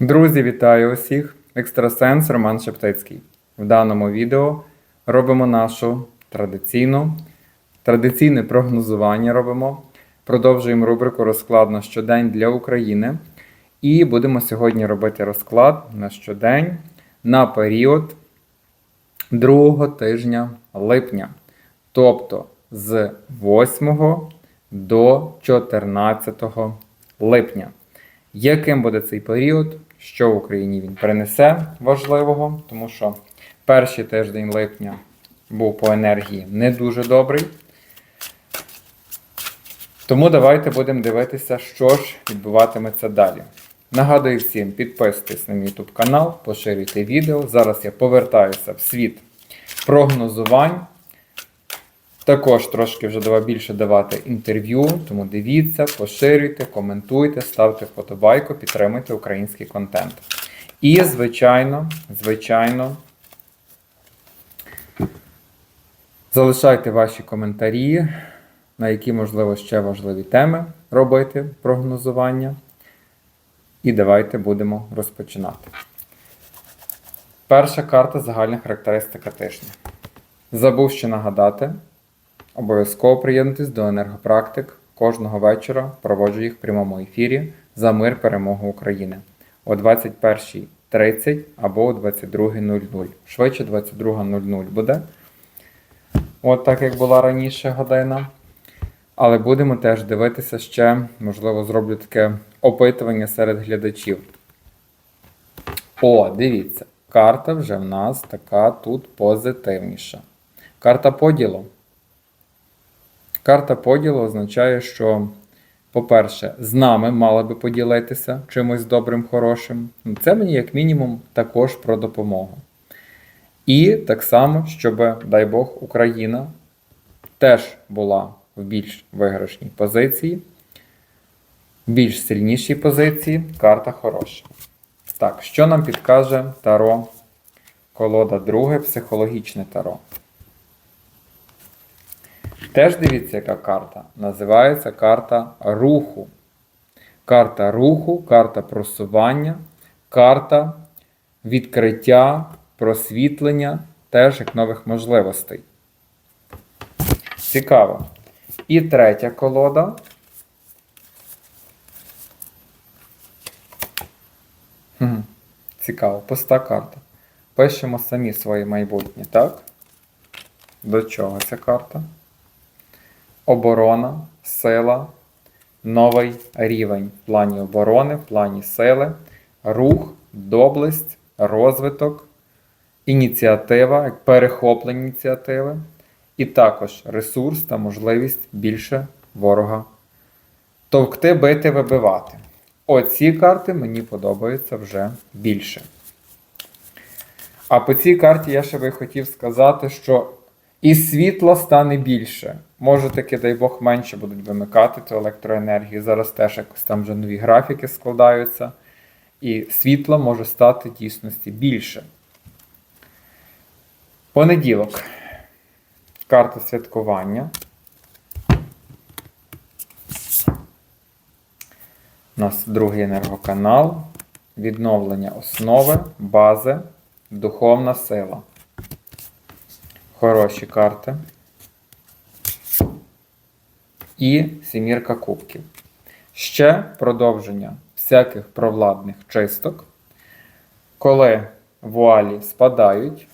Друзі, вітаю усіх! Екстрасенс Роман Шептицький. В даному відео робимо нашу традиційну, традиційне прогнозування робимо. Продовжуємо рубрику розклад на щодень для України. І будемо сьогодні робити розклад на щодень на період другого тижня липня. Тобто з 8 до 14 липня. Яким буде цей період? Що в Україні він принесе важливого, тому що перший тиждень липня був по енергії не дуже добрий. Тому давайте будемо дивитися, що ж відбуватиметься далі. Нагадую всім, підписуйтесь на мій YouTube канал, поширюйте відео. Зараз я повертаюся в світ прогнозувань. Також трошки вже давай більше давати інтерв'ю, тому дивіться, поширюйте, коментуйте, ставте вподобайку, підтримуйте український контент. І, звичайно, звичайно, залишайте ваші коментарі, на які, можливо, ще важливі теми робити прогнозування. І давайте будемо розпочинати. Перша карта загальна характеристика тижня. Забув ще нагадати. Обов'язково приєднуйтесь до енергопрактик. Кожного вечора проводжу їх в прямому ефірі за мир перемогу України о 21.30 або о 22.00. Швидше 22.00 буде. От так як була раніше година. Але будемо теж дивитися ще, можливо, зроблю таке опитування серед глядачів. О, дивіться, карта вже в нас така тут позитивніша. Карта поділу. Карта поділу означає, що, по-перше, з нами мали би поділитися чимось добрим, хорошим. Це мені, як мінімум, також про допомогу. І так само, щоб, дай Бог, Україна теж була в більш виграшній позиції, більш сильнішій позиції. Карта хороша. Так, що нам підкаже Таро? Колода друге, психологічне Таро. Теж дивіться, яка карта. Називається карта руху. Карта руху, карта просування, карта відкриття, просвітлення, теж як нових можливостей. Цікаво. І третя колода. Хм, Цікаво, пуста карта. Пишемо самі своє майбутнє, так? До чого ця карта? Оборона, сила, новий рівень в плані оборони, в плані сили, рух, доблесть, розвиток, ініціатива, перехоплення ініціативи, і також ресурс та можливість більше ворога товкти, бити, вибивати. Оці карти мені подобаються вже більше. А по цій карті я ще би хотів сказати, що і світла стане більше. Може таки, дай Бог, менше будуть вимикати ту електроенергію. Зараз теж якось там вже нові графіки складаються. І світла може стати дійсності більше. Понеділок. Карта святкування. У нас другий енергоканал. Відновлення основи, бази, духовна сила. Хороші карти. І сімірка кубків. Ще продовження всяких провладних чисток. Коли вуалі спадають,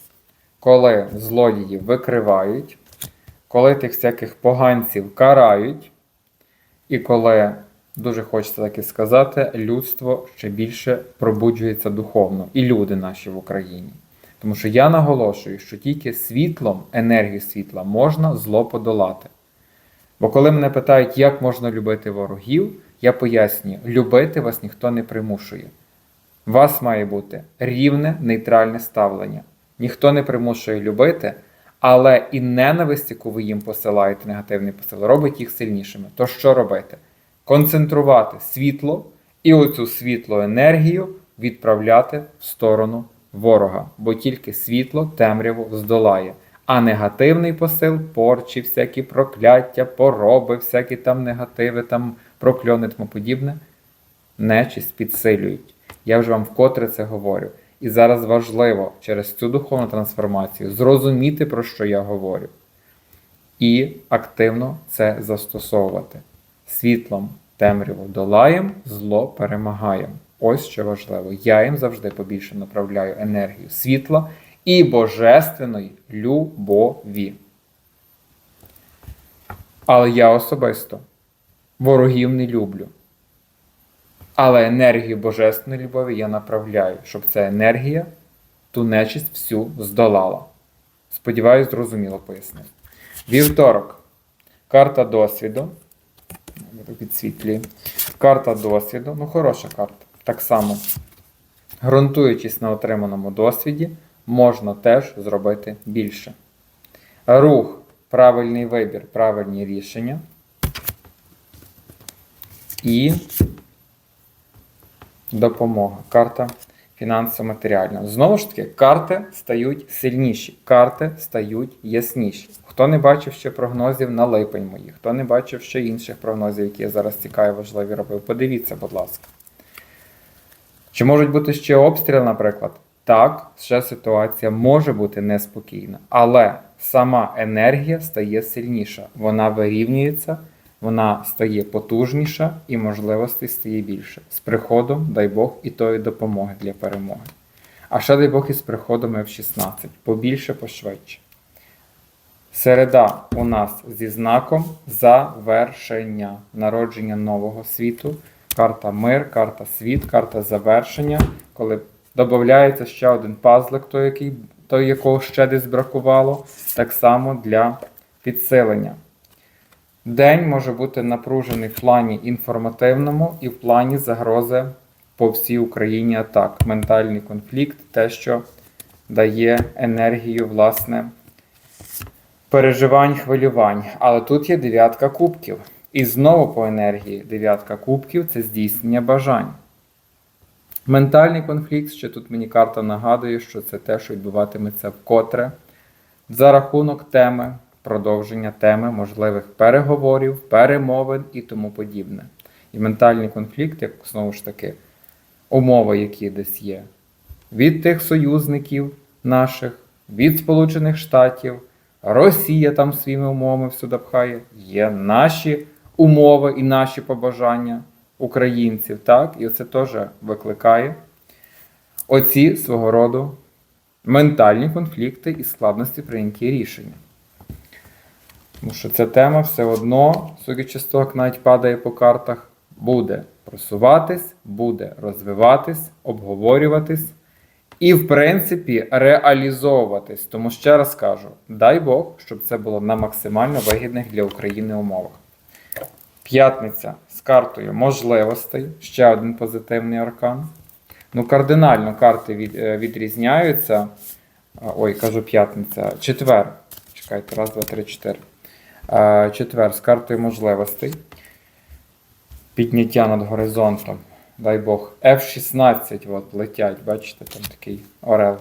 коли злодіїв викривають, коли тих всяких поганців карають, і коли, дуже хочеться так і сказати, людство ще більше пробуджується духовно, і люди наші в Україні. Тому що я наголошую, що тільки світлом, енергію світла можна зло подолати. Бо коли мене питають, як можна любити ворогів, я пояснюю, любити вас ніхто не примушує. Вас має бути рівне нейтральне ставлення. Ніхто не примушує любити, але і ненависть, яку ви їм посилаєте, негативний посил, робить їх сильнішими. То що робити? Концентрувати світло і оцю світлу енергію відправляти в сторону ворога, бо тільки світло темряву здолає. А негативний посил, порчі, всякі прокляття, пороби, всякі там негативи, там прокльони тому подібне, нечисть підсилюють. Я вже вам вкотре це говорю. І зараз важливо через цю духовну трансформацію зрозуміти, про що я говорю, і активно це застосовувати. Світлом темряву долаєм, зло перемагаєм. Ось що важливо. Я їм завжди побільше направляю енергію світла і божественної любові. Але я особисто ворогів не люблю. Але енергію божественної любові я направляю, щоб ця енергія ту нечисть всю здолала. Сподіваюсь, зрозуміло пояснив. Вівторок. Карта досвіду. Підсвітлюю. Карта досвіду. Ну, хороша карта. Так само. Грунтуючись на отриманому досвіді, можна теж зробити більше. Рух, правильний вибір, правильні рішення. І допомога. Карта фінансово-матеріальна. Знову ж таки, карти стають сильніші, карти стають ясніші. Хто не бачив ще прогнозів на липень мої, хто не бачив ще інших прогнозів, які я зараз цікаві, важливі робив, подивіться, будь ласка. Чи можуть бути ще обстріли, наприклад? Так, ще ситуація може бути неспокійна, але сама енергія стає сильніша, вона вирівнюється, вона стає потужніша і можливостей стає більше. З приходом, дай Бог, і тої допомоги для перемоги. А ще дай Бог із приходом F16. Побільше, пошвидше. Середа у нас зі знаком завершення, народження нового світу. Карта мир, карта світ, карта завершення. Коли додається ще один пазлик, той, який, той, якого ще десь бракувало, так само для підсилення. День може бути напружений в плані інформативному і в плані загрози по всій Україні атак. Ментальний конфлікт, те, що дає енергію, власне, переживань, хвилювань. Але тут є дев'ятка кубків. І знову по енергії дев'ятка кубків це здійснення бажань. Ментальний конфлікт, ще тут мені карта нагадує, що це те, що відбуватиметься вкотре за рахунок теми, продовження теми можливих переговорів, перемовин і тому подібне. І ментальний конфлікт, як знову ж таки, умови, які десь є, від тих союзників наших, від Сполучених Штатів, Росія там своїми умовами всюди пхає, є наші умови і наші побажання українців, так? І це теж викликає оці свого роду ментальні конфлікти і складності прийняття рішення. Тому що ця тема все одно, того, як навіть падає по картах, буде просуватись, буде розвиватись, обговорюватись і, в принципі, реалізовуватись. Тому ще раз кажу: дай Бог, щоб це було на максимально вигідних для України умовах. П'ятниця з картою можливостей, ще один позитивний аркан. Ну, кардинально карти від, е, відрізняються. Ой, кажу п'ятниця. Четвер. Чекайте, раз, два, три, чотири. Е, Четвер з картою можливостей. Підняття над горизонтом. Дай Бог. F16 от, летять, бачите, там такий орел.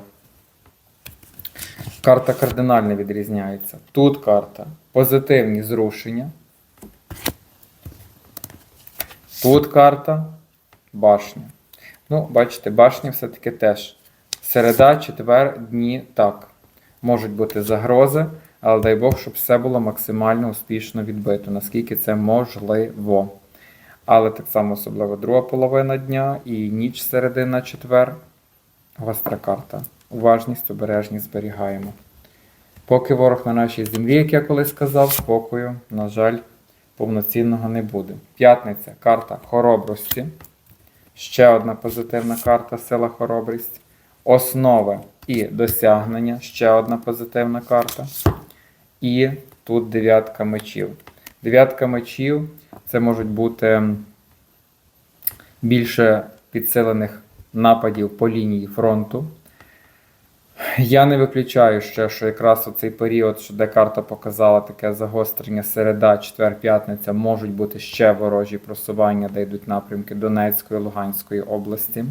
Карта кардинально відрізняється. Тут карта позитивні зрушення. Тут карта башня. Ну, бачите, башня все-таки теж. Середа, четвер, дні так. Можуть бути загрози, але дай Бог, щоб все було максимально успішно відбито, наскільки це можливо. Але так само особливо друга половина дня і ніч середина четвер. Гостра карта. Уважність, обережність зберігаємо. Поки ворог на нашій землі, як я колись сказав, спокою, на жаль, повноцінного не буде. П'ятниця карта хоробрості. Ще одна позитивна карта сила хоробрість. Основи і досягнення. Ще одна позитивна карта. І тут дев'ятка мечів. Дев'ятка мечів це можуть бути більше підсилених нападів по лінії фронту. Я не виключаю ще, що якраз у цей період, що де карта показала таке загострення середа, четвер, п'ятниця, можуть бути ще ворожі просування, де йдуть напрямки Донецької, Луганської області.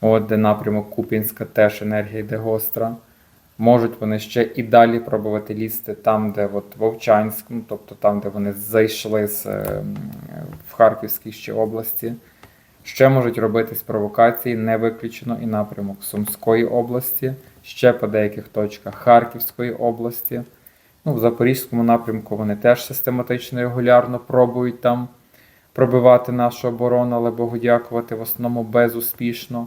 От де напрямок Купінська теж енергія йде гостра. Можуть вони ще і далі пробувати лізти там, де от Вовчанськ, ну, тобто там, де вони зайшли з, е, в Харківській ще області. Ще можуть робитись провокації, не виключено і напрямок Сумської області, ще по деяких точках Харківської області. Ну, в Запорізькому напрямку вони теж систематично і регулярно пробують там пробивати нашу оборону, але Богу дякувати, в основному безуспішно.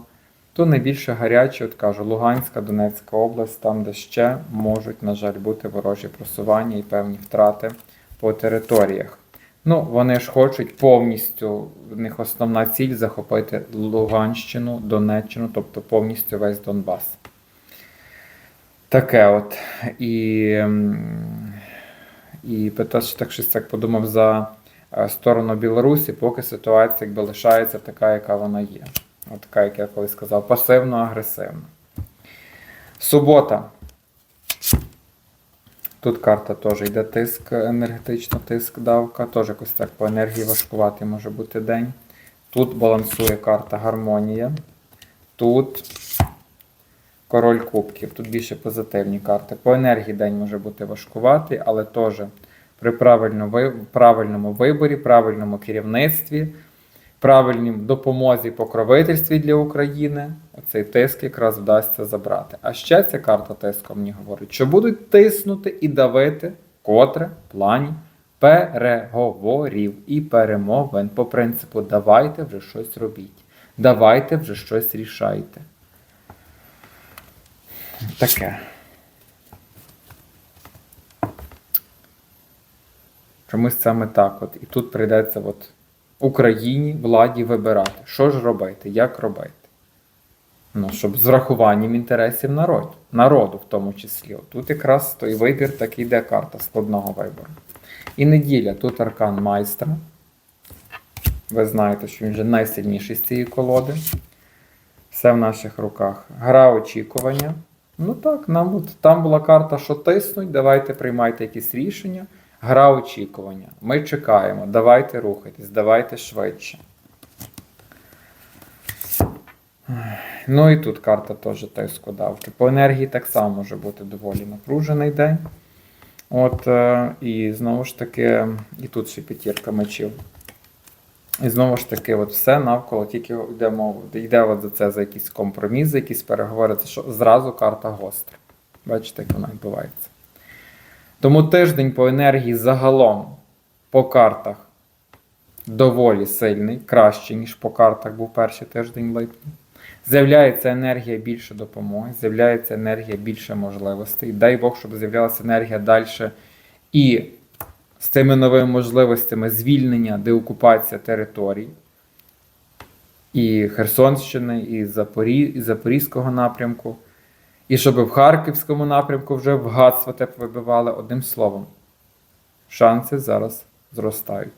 То найбільше гарячі, от кажу, Луганська, Донецька область, там, де ще можуть, на жаль, бути ворожі просування і певні втрати по територіях. Ну, вони ж хочуть повністю, в них основна ціль захопити Луганщину, Донеччину, тобто повністю весь Донбас. Таке от. І, і питаш, так щось так подумав за е, сторону Білорусі, поки ситуація якби лишається така, яка вона є. От така, як я колись сказав, пасивно-агресивна. Субота. Тут карта теж йде тиск, енергетично тиск, давка, теж якось так по енергії важкувати може бути день. Тут балансує карта гармонія. Тут король кубків. Тут більше позитивні карти. По енергії день може бути важкуватий, але теж при правильно правильному виборі, правильному керівництві, правильній допомозі покровительстві для України, оцей тиск якраз вдасться забрати. А ще ця карта тиску мені говорить, що будуть тиснути і давити, котре в плані переговорів і перемовин по принципу давайте вже щось робіть, давайте вже щось рішайте. Таке. Чомусь саме так. От. І тут прийдеться от Україні, владі вибирати, що ж робити, як робити. Ну, щоб з врахуванням інтересів народ, народу в тому числі. Тут якраз той вибір так і йде карта складного вибору. І неділя, тут аркан майстра. Ви знаєте, що він вже найсильніший з цієї колоди. Все в наших руках. Гра очікування. Ну так, нам от, там була карта, що тиснуть, давайте приймайте якісь рішення. Гра очікування. Ми чекаємо, давайте рухайтесь, давайте швидше. Ну і тут карта теж тиску давки. По енергії так само може бути доволі напружений день. От, е, і знову ж таки, і тут ще п'ятірка мечів. І знову ж таки, от все навколо тільки йде мова, йде от за це за якийсь компроміс, за якісь переговори. Це що зразу карта гостра. Бачите, як вона відбувається. Тому тиждень по енергії загалом по картах доволі сильний, кращий, ніж по картах був перший тиждень липня. З'являється енергія більше допомоги, з'являється енергія більше можливостей. Дай Бог, щоб з'являлася енергія далі і з тими новими можливостями звільнення, деокупація територій і Херсонщини, і Запорізького напрямку. І щоб в Харківському напрямку вже вгадство те вибивали одним словом. Шанси зараз зростають.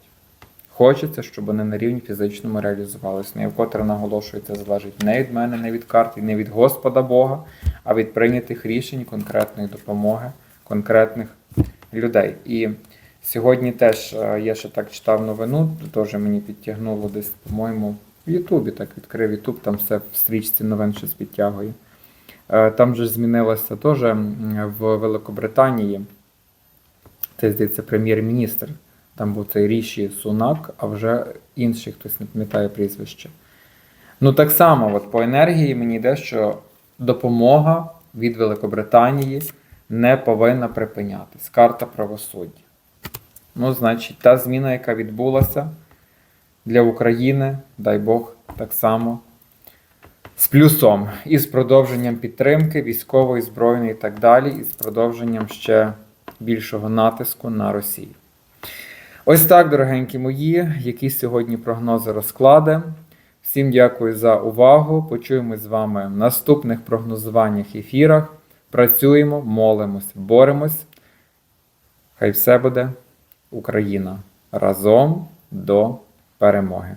Хочеться, щоб вони на рівні фізичному реалізувалися. Ну, і вкотре наголошую, це залежить не від мене, не від карти, не від Господа Бога, а від прийнятих рішень, конкретної допомоги, конкретних людей. І сьогодні теж е, я ще так читав новину, теж мені підтягнуло десь, по-моєму, в Ютубі так відкрив Ютуб, там все в стрічці новин щось підтягує. Е, Там же змінилося теж в Великобританії. Це, здається, прем'єр-міністр. Там був цей Ріші Сунак, а вже інший хтось не пам'ятає прізвище. Ну, так само, от по енергії мені йде, що допомога від Великобританії не повинна припинятись. Карта правосуддя. Ну, значить, та зміна, яка відбулася для України, дай Бог, так само з плюсом і з продовженням підтримки військової, збройної і так далі, і з продовженням ще більшого натиску на Росію. Ось так, дорогенькі мої, які сьогодні прогнози розклади. Всім дякую за увагу. Почуємось з вами в наступних прогнозуваннях ефірах. Працюємо, молимось, боремось. Хай все буде Україна разом до перемоги.